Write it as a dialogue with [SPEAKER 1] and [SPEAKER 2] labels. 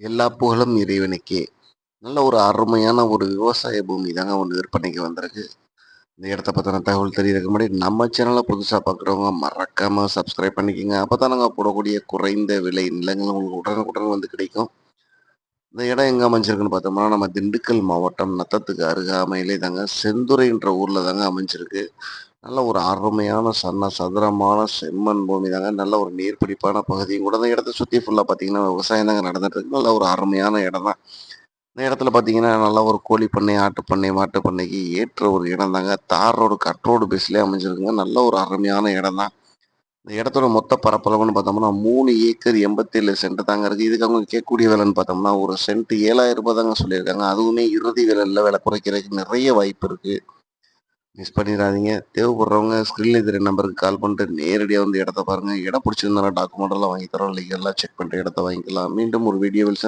[SPEAKER 1] எல்லா புகழும் இறைவனுக்கே. நல்ல ஒரு அருமையான ஒரு விவசாய பூமி தாங்க ஒன்று விற்பனைக்கு வந்திருக்கு. இந்த இடத்த பற்றின தகவல் தெரியறதுக்கு முன்னாடி நம்ம சேனலை புதுசாக பார்க்குறவங்க மறக்காமல் சப்ஸ்கிரைப் பண்ணிக்கோங்க. அப்போ தான் நாங்கள் போடக்கூடிய குறைந்த விலை நிலங்கள் உங்களுக்கு உடனுக்குடன் வந்து கிடைக்கும். இந்த இடம் எங்கே அமைஞ்சிருக்குன்னு பார்த்தோம்னா நம்ம திண்டுக்கல் மாவட்டம் நத்தத்துக்கு அருகாமையிலே தாங்க செந்துறைன்ற ஊரில் தாங்க அமைஞ்சிருக்கு. நல்ல ஒரு அருமையான சன்ன சதுரமான செம்மண் பூமி தாங்க. நல்ல ஒரு நீர்பிடிப்பான பகுதியும் கூட அந்த இடத்த சுற்றி ஃபுல்லாக பார்த்தீங்கன்னா விவசாயம் தாங்க நடந்துட்டு இருக்கு. நல்ல ஒரு அருமையான இடம் தான். இந்த இடத்துல பார்த்தீங்கன்னா நல்லா ஒரு கோழி பண்ணை ஆட்டு பண்ணை மாட்டு பண்ணைக்கு ஏற்ற ஒரு இடம் தாங்க. தார் ரோடு கட் ரோடு பேஸ்லேயே அமைஞ்சிருக்குங்க. நல்ல ஒரு அருமையான இடம் தான். இந்த இடத்தோட மொத்த பரப்பளவுன்னு பார்த்தோம்னா மூணு ஏக்கர் எண்பத்தேழு சென்ட் தாங்க இருக்குது இதுக்கு அவங்க கேட்கக்கூடிய விலைன்னு பார்த்தோம்னா ஒரு சென்ட் ஏழாயிரம் ரூபாய் தாங்க சொல்லியிருக்காங்க. அதுவுமே இறுதி விலையில் விலை குறைக்கிறதுக்கு நிறைய வாய்ப்பு இருக்குது மிஸ் பண்ணிடாதீங்க. தேவைப்படுறவங்க ஸ்க்ரீனில் இருக்கிற நம்பருக்கு கால் பண்ணிட்டு நேரடியாக வந்து இடத்த பாருங்கள் இடம் பிடிச்சிருந்தாலும் டாக்குமெண்ட்லாம் வாங்கி தரோம் எல்லாம் செக் பண்ணிட்டு இடத்த வாங்கிக்கலாம். மீண்டும் ஒரு வீடியோவில்